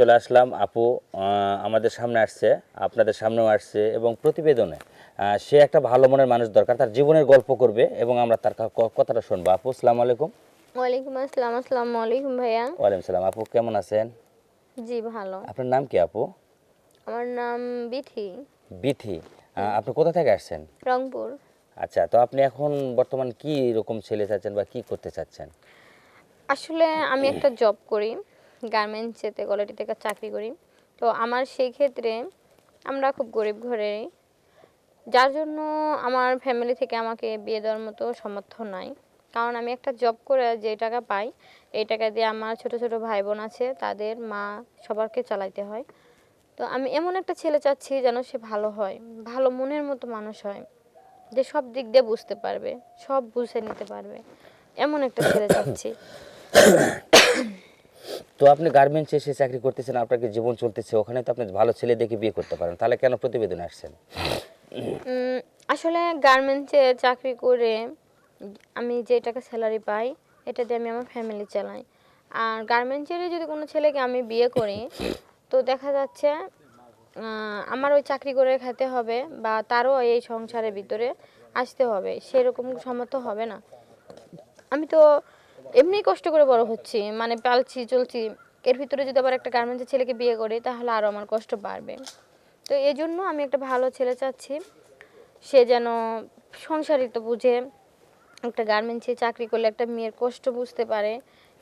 চলে আসলাম আপু আমাদের সামনে আসছে আপনাদের সামনেও আসছে এবং প্রতিবেদনে সে একটা ভালো মনের মানুষ দরকার তার জীবনের গল্প করবে এবং আমরা তার কথাটা শুনব। আপু আসসালামু আলাইকুম। ওয়ালাইকুম আসসালাম আসসালামু আলাইকুম ভাইয়া। ওয়ালাইকুম সালাম আপু কেমন আছেন? জি ভালো। আপনার নাম কি আপু? আমার নাম বিথি। বিথি আপনি কোথা থেকে আসছেন? রংপুর। আচ্ছা তো আপনি এখন বর্তমান কি রকম ছেলে চাচ্ছেন বা কি করতে চাচ্ছেন? আসলে আমি একটা জব করি। গার্মেন্টসেতে থেকে চাকরি করি। তো আমার সেই ক্ষেত্রে আমরা খুব গরিব ঘরেরই। যার জন্য আমার ফ্যামিলি থেকে আমাকে বিয়ে দেওয়ার মতো সামর্থ্য নাই। কারণ আমি একটা জব করে যে টাকা পাই, এই টাকা দিয়ে আমার ছোট ছোট ভাই বোন আছে, তাদের মা সবারকে চালাইতে হয়। তো আমি এমন একটা ছেলে চাচ্ছি যেন সে ভালো হয়, ভালো মনের মতো মানুষ হয়, যে সব দিক দিয়ে বুঝতে পারবে, সব বুঝে নিতে পারবে। এমন একটা ছেলে চাচ্ছি। তো আপনি গার্মেন্টসে এসে চাকরি করতেছেন আপনার কি জীবন চলতেছে, ওখানে তো আপনি ভালো ছেলে দেখে বিয়ে করতে পারেন, তাহলে কেন প্রতিবেদন আসছেন? আসলে গার্মেন্টসে চাকরি করে আমি যে টাকা স্যালারি পাই, এটা দিয়ে আমি আমার ফ্যামিলি চালাই। আর গার্মেন্টসেরই যদি কোনো ছেলেকে আমি বিয়ে করি, তো দেখা যাচ্ছে আমার ওই চাকরি করে খেতে হবে বা তারও এই সংসারের ভিতরে আসতে হবে, সেরকম সামর্থ্য হবে না। আমি তো এমনি কষ্ট করে বড় হচ্ছি মানে পালছি চলছি। এর ভিতরে যদি আবার একটা গার্মেন্টসের ছেলেকে বিয়ে করি তাহলে আরও আমার কষ্ট বাড়বে। তো এই জন্য আমি একটা ভালো ছেলে চাচ্ছি। সে যেন সংসারিত বুঝে একটা গার্মেন্টসে চাকরি করলে একটা মেয়ের কষ্ট বুঝতে পারে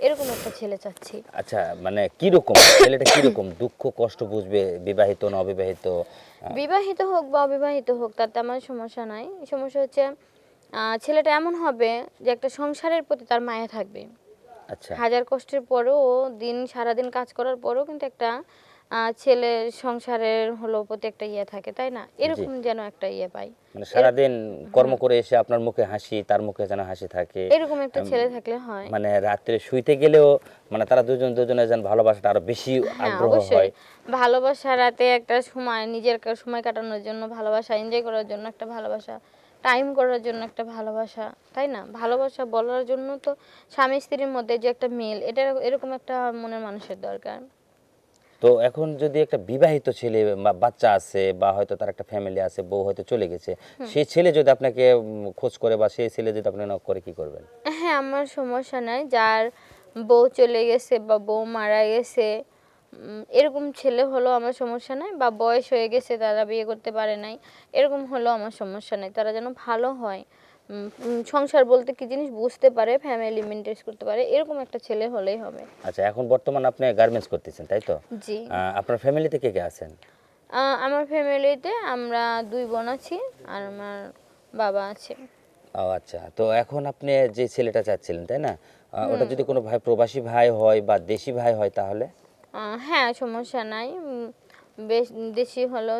এরকম একটা ছেলে চাচ্ছি। আচ্ছা মানে কি রকম ছেলেটা কি রকম দুঃখ কষ্ট বুঝবে বিবাহিত না অবিবাহিত? বিবাহিত হোক বা অবিবাহিত হোক তাতে আমার সমস্যা নাই। সমস্যা হচ্ছে ছেলেটা এমন হবে যে একটা সংসারের প্রতি তার মায়া থাকবে। আচ্ছা। হাজার কষ্টের পরেও দিন সারাদিন কাজ করার পরেও কিন্তু একটা ছেলের সংসারের হলো প্রতি একটা ইয়ে থাকে তাই না? এরকম যেন একটা ইয়ে পাই। মানে সারাদিন কর্ম করে এসে আপনার মুখে হাসি তার মুখে যেন হাসি থাকে। এরকম একটা ছেলে থাকলে হয়। মানে রাত্রে শুইতে গেলেও মানে তারা দুজন দুজনের যেন ভালোবাসাটা আরও বেশি হ্যাঁ আগ্রহ অবশ্যই। হয়। ভালোবাসা রাতে একটা সময় নিজের সময় কাটানোর জন্য ভালোবাসা এনজয় করার জন্য একটা ভালোবাসা টাইম করার জন্য একটা ভালোবাসা তাই না? ভালোবাসা বলার জন্য তো স্বামী স্ত্রীর মধ্যে যে একটা মিল এটা এরকম একটা মনের মানুষের দরকার। তো এখন যদি একটা বিবাহিত ছেলে বা বাচ্চা আছে বা হয়তো তার একটা ফ্যামিলি আছে বউ হয়তো চলে গেছে সেই ছেলে যদি আপনাকে খোঁজ করে বা সেই ছেলে যদি আপনি নক করে কি করবেন? হ্যাঁ আমার সমস্যা নাই। যার বউ চলে গেছে বা বউ মারা গেছে এরকম ছেলে হলো আমার সমস্যা নাই বা বয়স হয়ে গেছে তারা বিয়ে করতে পারে নাই এরকম হলো আমার সমস্যা নাই তারা যেন ভালো হয়। সংসার বলতে কি জিনিস বুঝতে পারে ফ্যামিলি মেনটেন করতে পারে এরকম একটা ছেলে হলেই হবে। আচ্ছা এখন বর্তমান আপনি গার্মেন্টস করতেছেন তাই তো? জি। আপনার ফ্যামিলিতে কে কে আছেন? আমার ফ্যামিলিতে আমরা দুই বোন আছি আর আমার বাবা আছে। ও আচ্ছা তো এখন আপনি যে ছেলেটা চাচ্ছিলেন তাই না? ওটা যদি কোনো ভাই প্রবাসী ভাই হয় বা দেশি ভাই হয় তাহলে? হ্যাঁ সমস্যা নাই। বেশ দেশি হলেও